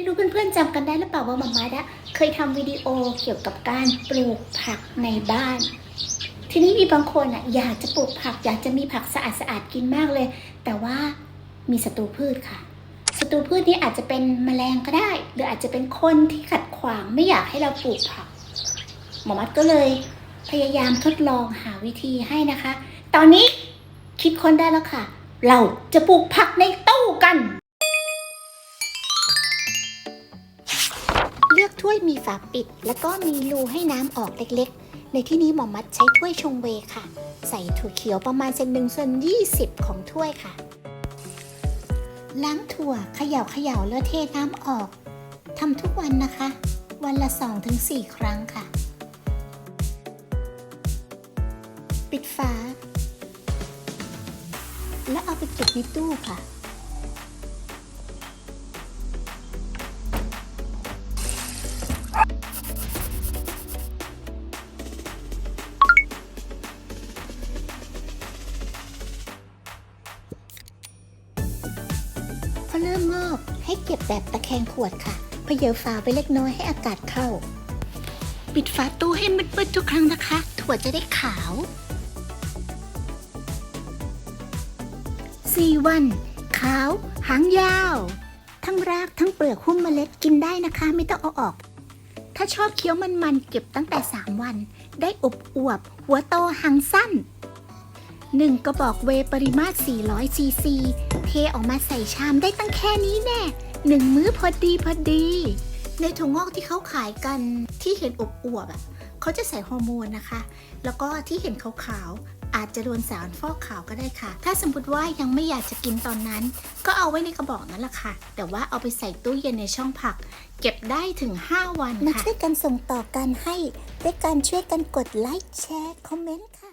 ไม่รู้เพื่อนๆจำกันได้หรือเปล่าว่ามาม่าดะเคยทำวิดีโอเกี่ยวกับการปลูกผักในบ้าน ทีนี้มีบางคนอะอยากจะปลูกผักอยากจะมีผักสะอาดๆกินมากเลย แต่ว่ามีศัตรูพืชค่ะศัตรูพืชนี้อาจจะเป็นแมลงก็ได้ หรืออาจจะเป็นคนที่ขัดขวางไม่อยากให้เราปลูกผักหมอมัดก็เลยพยายามทดลองหาวิธีให้นะคะ ตอนนี้คิดค้นได้แล้วค่ะ เราจะปลูกผักในตู้กัน ถ้วยมีฝาปิด แล้วก็มีรูให้น้ำออกเล็กๆ ในที่นี้หมอมัดใช้ถ้วยชงเวค่ะ ใส่ถั่วเขียวประมาณเซนหนึ่งส่วนยี่สิบของถ้วยค่ะ ล้างถั่วเขย่าเขย่าแล้วเทน้ำออกทำทุกวันนะคะ วันละ 2-4 ครั้งค่ะ ปิดฝาแล้วเอาไปเก็บในตู้ค่ะ พอเริ่มงอกให้เก็บแบบตะแคงขวดค่ะเพเยอฝาไปเล็กน้อยให้อากาศเข้า ปิดฝาตู้ให้มืดๆทุกครั้งนะคะ ถั่วจะได้ขาว 4 วัน ขาว หางยาว ทั้งรากทั้งเปลือกหุ้มเมล็ดกินได้นะคะ ไม่ต้องเอาออก ถ้าชอบเคี้ยวมันๆเก็บตั้งแต่ 3 วัน ได้อบอวบ หัวโตหางสั้น 1 กระบอกเวปริมาตร 400 ซีซี เทออกมาใส่ชามได้ตั้งแค่นี้แน่หนึ่งมื้อพอดีพอดี ในถั่วงอกที่เขาขายกันที่เห็นอบอวบอะเขาจะใส่ฮอร์โมนนะคะ แล้วก็ที่เห็นขาวๆอาจจะโดนสารฟอกขาวก็ได้ค่ะ ถ้าสมมติว่ายังไม่อยากจะกินตอนนั้น ก็เอาไว้ในกระบอกนั่นแหละค่ะ แต่ว่าเอาไปใส่ตู้เย็นในช่องผัก เก็บได้ถึง 5 วันค่ะ มาช่วยกันส่งต่อกันให้ด้วยการช่วยกันกดไลค์แชร์คอมเมนต์ค่ะ